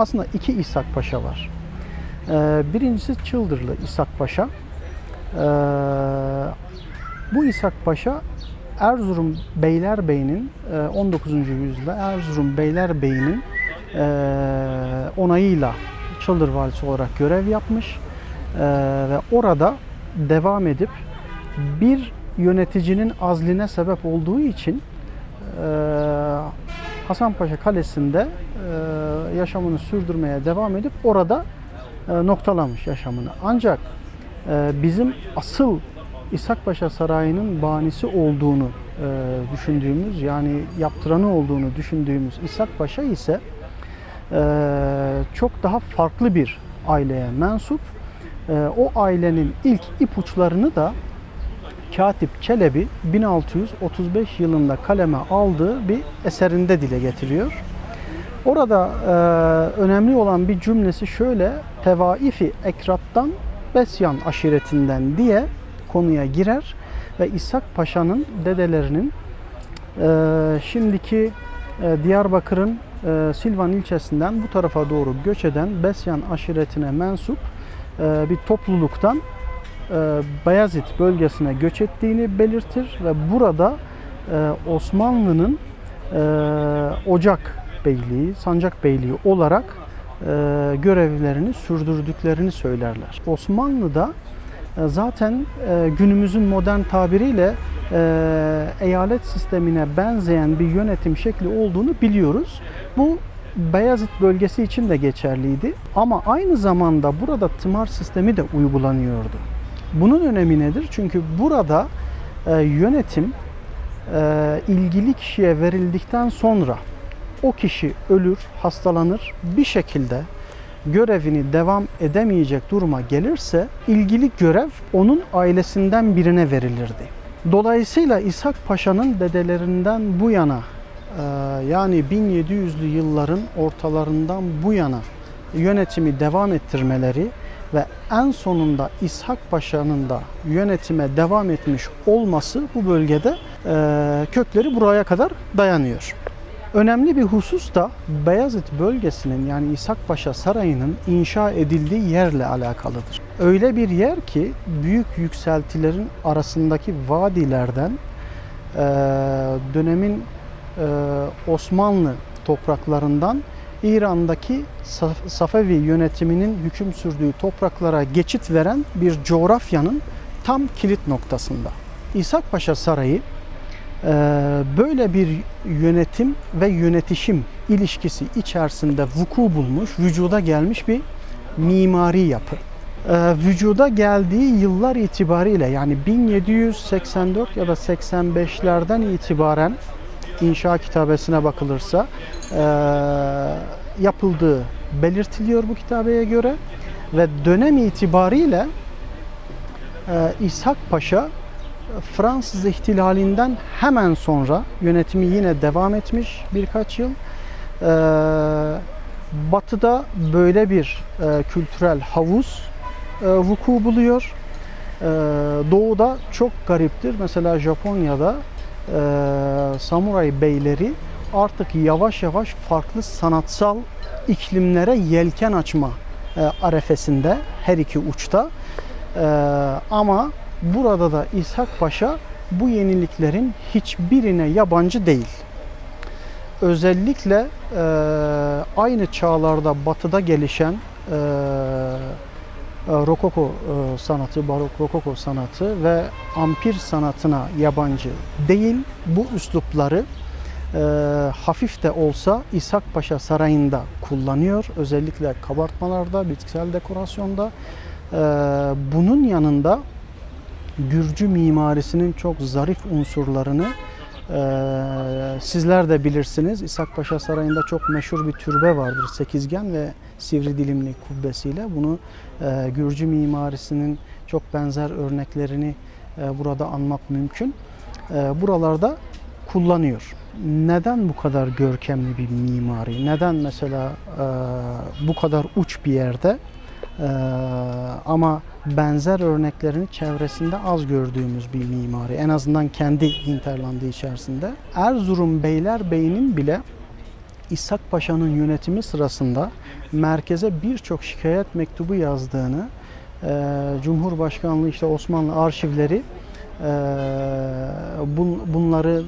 Aslında iki İshak Paşa var. Ee, birincisi Çıldırlı İshak Paşa. Ee, bu İshak Paşa Erzurum Beylerbeyi'nin e, 19. yüzyılda Erzurum Beylerbeyi'nin e, onayıyla Çıldır valisi olarak görev yapmış E, ve orada devam edip bir yöneticinin azline sebep olduğu için e, Hasanpaşa Kalesi'nde e, yaşamını sürdürmeye devam edip orada noktalamış yaşamını. Ancak bizim asıl İshak Paşa Sarayı'nın banisi olduğunu düşündüğümüz yani yaptıranı olduğunu düşündüğümüz İshak Paşa ise çok daha farklı bir aileye mensup. O ailenin ilk ipuçlarını da Katip Çelebi 1635 yılında kaleme aldığı bir eserinde dile getiriyor. Orada e, önemli olan bir cümlesi şöyle, Tevaifi Ekrat'tan Besyan aşiretinden diye konuya girer ve İshak Paşa'nın dedelerinin e, şimdiki e, Diyarbakır'ın e, Silvan ilçesinden bu tarafa doğru göç eden Besyan aşiretine mensup e, bir topluluktan e, Bayezid bölgesine göç ettiğini belirtir ve burada e, Osmanlı'nın e, Ocak Beyliği, Sancak Beyliği olarak e, görevlerini sürdürdüklerini söylerler. Osmanlı'da e, zaten e, günümüzün modern tabiriyle e, eyalet sistemine benzeyen bir yönetim şekli olduğunu biliyoruz. Bu Beyazıt bölgesi için de geçerliydi. Ama aynı zamanda burada tımar sistemi de uygulanıyordu. Bunun önemi nedir? Çünkü burada e, yönetim e, ilgili kişiye verildikten sonra o kişi ölür, hastalanır, bir şekilde görevini devam edemeyecek duruma gelirse ilgili görev onun ailesinden birine verilirdi. Dolayısıyla İshak Paşa'nın dedelerinden bu yana e, yani 1700'lü yılların ortalarından bu yana yönetimi devam ettirmeleri ve en sonunda İshak Paşa'nın da yönetime devam etmiş olması bu bölgede e, kökleri buraya kadar dayanıyor. Önemli bir husus da Beyazıt bölgesinin yani İshak Paşa Sarayı'nın inşa edildiği yerle alakalıdır. Öyle bir yer ki büyük yükseltilerin arasındaki vadilerden dönemin Osmanlı topraklarından İran'daki Saf- Safevi yönetiminin hüküm sürdüğü topraklara geçit veren bir coğrafyanın tam kilit noktasında. İshak Paşa Sarayı böyle bir yönetim ve yönetişim ilişkisi içerisinde vuku bulmuş, vücuda gelmiş bir mimari yapı. E, vücuda geldiği yıllar itibariyle yani 1784 ya da 85'lerden itibaren inşa kitabesine bakılırsa e, yapıldığı belirtiliyor bu kitabeye göre ve dönem itibariyle İshak Paşa Fransız ihtilalinden hemen sonra yönetimi yine devam etmiş birkaç yıl. E, batı'da böyle bir e, kültürel havuz e, vuku buluyor. E, doğuda çok gariptir. Mesela Japonya'da e, samuray beyleri artık yavaş yavaş farklı sanatsal iklimlere yelken açma e, arefesinde her iki uçta. E, ama burada da İshak Paşa bu yeniliklerin hiçbirine yabancı değil. Özellikle e, aynı çağlarda batıda gelişen e, e, Rokoko e, sanatı, barok rokoko sanatı ve ampir sanatına yabancı değil. Bu üslupları e, hafif de olsa İshak Paşa Sarayı'nda kullanıyor. Özellikle kabartmalarda, bitkisel dekorasyonda. E, bunun yanında Gürcü mimarisinin çok zarif unsurlarını e, sizler de bilirsiniz. İshak Paşa Sarayı'nda çok meşhur bir türbe vardır. Sekizgen ve sivri dilimli kubbesiyle. Bunu e, Gürcü mimarisinin çok benzer örneklerini e, burada anmak mümkün. E, buralarda kullanıyor. Neden bu kadar görkemli bir mimari? Neden mesela e, bu kadar uç bir yerde e, ama benzer örneklerini çevresinde az gördüğümüz bir mimari. En azından kendi hinterlandı içerisinde. Erzurum Beylerbeyi'nin bile İshak Paşa'nın yönetimi sırasında merkeze birçok şikayet mektubu yazdığını, e, Cumhurbaşkanlığı işte Osmanlı arşivleri e, bun- bunları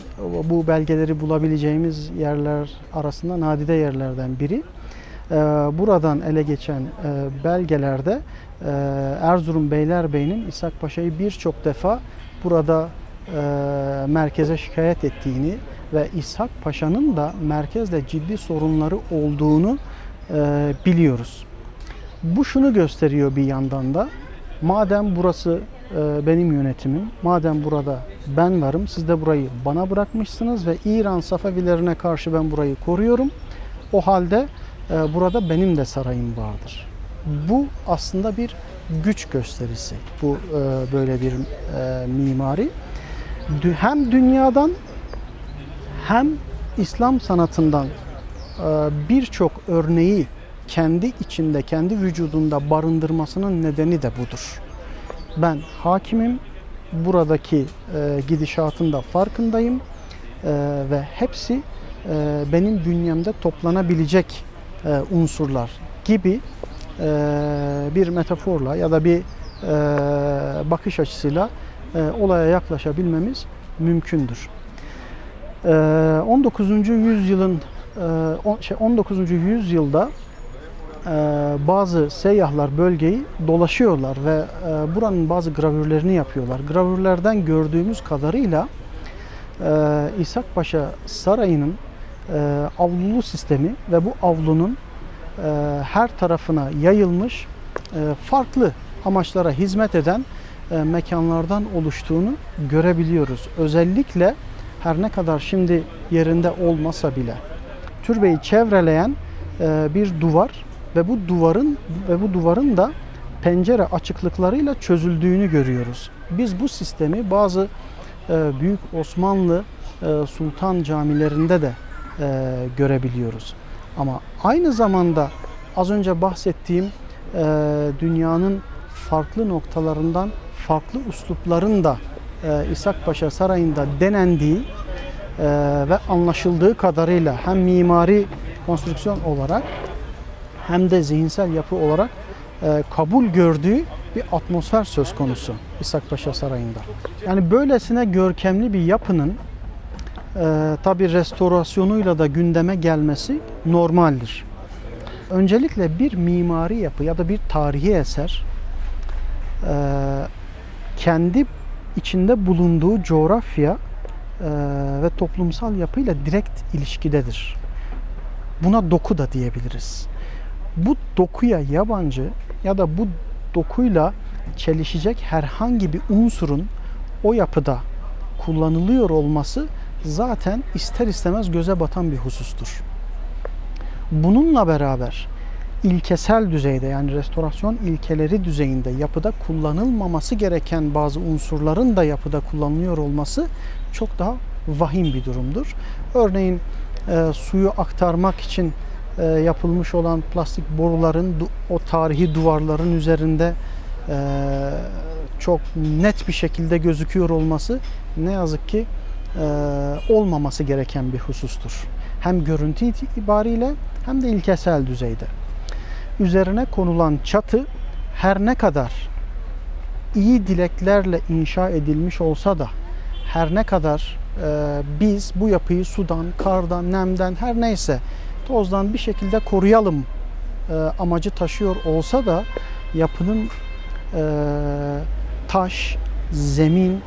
bu belgeleri bulabileceğimiz yerler arasında nadide yerlerden biri. E, buradan ele geçen e, belgelerde e, Erzurum Beylerbeyi'nin İshak Paşa'yı birçok defa burada e, merkeze şikayet ettiğini ve İshak Paşa'nın da merkezde ciddi sorunları olduğunu biliyoruz. Bu şunu gösteriyor bir yandan da madem burası benim yönetimim, madem burada ben varım, siz de burayı bana bırakmışsınız ve İran Safevilerine karşı ben burayı koruyorum. O halde burada benim de sarayım vardır. Bu aslında bir güç gösterisi. Bu e, böyle bir e, mimari. Hem dünyadan hem İslam sanatından e, birçok örneği kendi içinde, kendi vücudunda barındırmasının nedeni de budur. Ben hakimim, buradaki gidişatın da farkındayım ve hepsi benim bünyemde toplanabilecek e, unsurlar gibi e, bir metaforla ya da bir e, bakış açısıyla e, olaya yaklaşabilmemiz mümkündür. Ee, 19. yüzyılın e, şey 19. yüzyılda e, bazı seyyahlar bölgeyi dolaşıyorlar ve e, buranın bazı gravürlerini yapıyorlar. Gravürlerden gördüğümüz kadarıyla e, İshak Paşa Sarayı'nın e, avlulu sistemi ve bu avlunun e, her tarafına yayılmış e, farklı amaçlara hizmet eden e, mekanlardan oluştuğunu görebiliyoruz. Özellikle her ne kadar şimdi yerinde olmasa bile türbeyi çevreleyen e, bir duvar ve bu duvarın ve bu duvarın da pencere açıklıklarıyla çözüldüğünü görüyoruz. Biz bu sistemi bazı e, büyük Osmanlı e, sultan camilerinde de e, görebiliyoruz. Ama aynı zamanda az önce bahsettiğim e, dünyanın farklı noktalarından farklı uslupların da e, İshak Paşa Sarayı'nda denendiği e, ve anlaşıldığı kadarıyla hem mimari konstrüksiyon olarak hem de zihinsel yapı olarak e, kabul gördüğü bir atmosfer söz konusu İshak Paşa Sarayı'nda. Yani böylesine görkemli bir yapının e, tabi restorasyonuyla da gündeme gelmesi normaldir. Öncelikle bir mimari yapı ya da bir tarihi eser e, kendi içinde bulunduğu coğrafya e, ve toplumsal yapıyla direkt ilişkidedir. Buna doku da diyebiliriz. Bu dokuya yabancı ya da bu dokuyla çelişecek herhangi bir unsurun o yapıda kullanılıyor olması zaten ister istemez göze batan bir husustur. Bununla beraber ilkesel düzeyde yani restorasyon ilkeleri düzeyinde yapıda kullanılmaması gereken bazı unsurların da yapıda kullanılıyor olması çok daha vahim bir durumdur. Örneğin e, suyu aktarmak için e, yapılmış olan plastik boruların o tarihi duvarların üzerinde e, çok net bir şekilde gözüküyor olması ne yazık ki olmaması gereken bir husustur. Hem görüntü itibariyle hem de ilkesel düzeyde. Üzerine konulan çatı her ne kadar iyi dileklerle inşa edilmiş olsa da her ne kadar e, biz bu yapıyı sudan, kardan, nemden her neyse tozdan bir şekilde koruyalım e, amacı taşıyor olsa da yapının e, taş, zemin,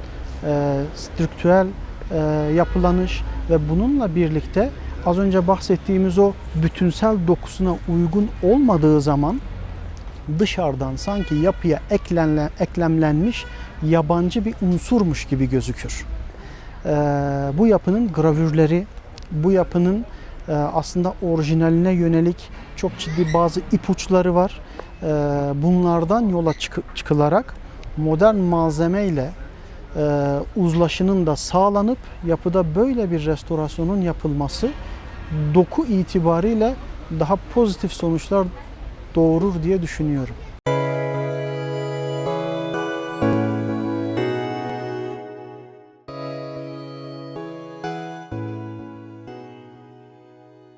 e, strüktürel e, yapılanış ve bununla birlikte az önce bahsettiğimiz o bütünsel dokusuna uygun olmadığı zaman dışarıdan sanki yapıya eklenle, eklemlenmiş yabancı bir unsurmuş gibi gözükür. Ee, bu yapının gravürleri, bu yapının e, aslında orijinaline yönelik çok ciddi bazı ipuçları var. Ee, bunlardan yola çıkı- çıkılarak modern malzemeyle e, uzlaşının da sağlanıp yapıda böyle bir restorasyonun yapılması doku itibariyle daha pozitif sonuçlar doğurur diye düşünüyorum.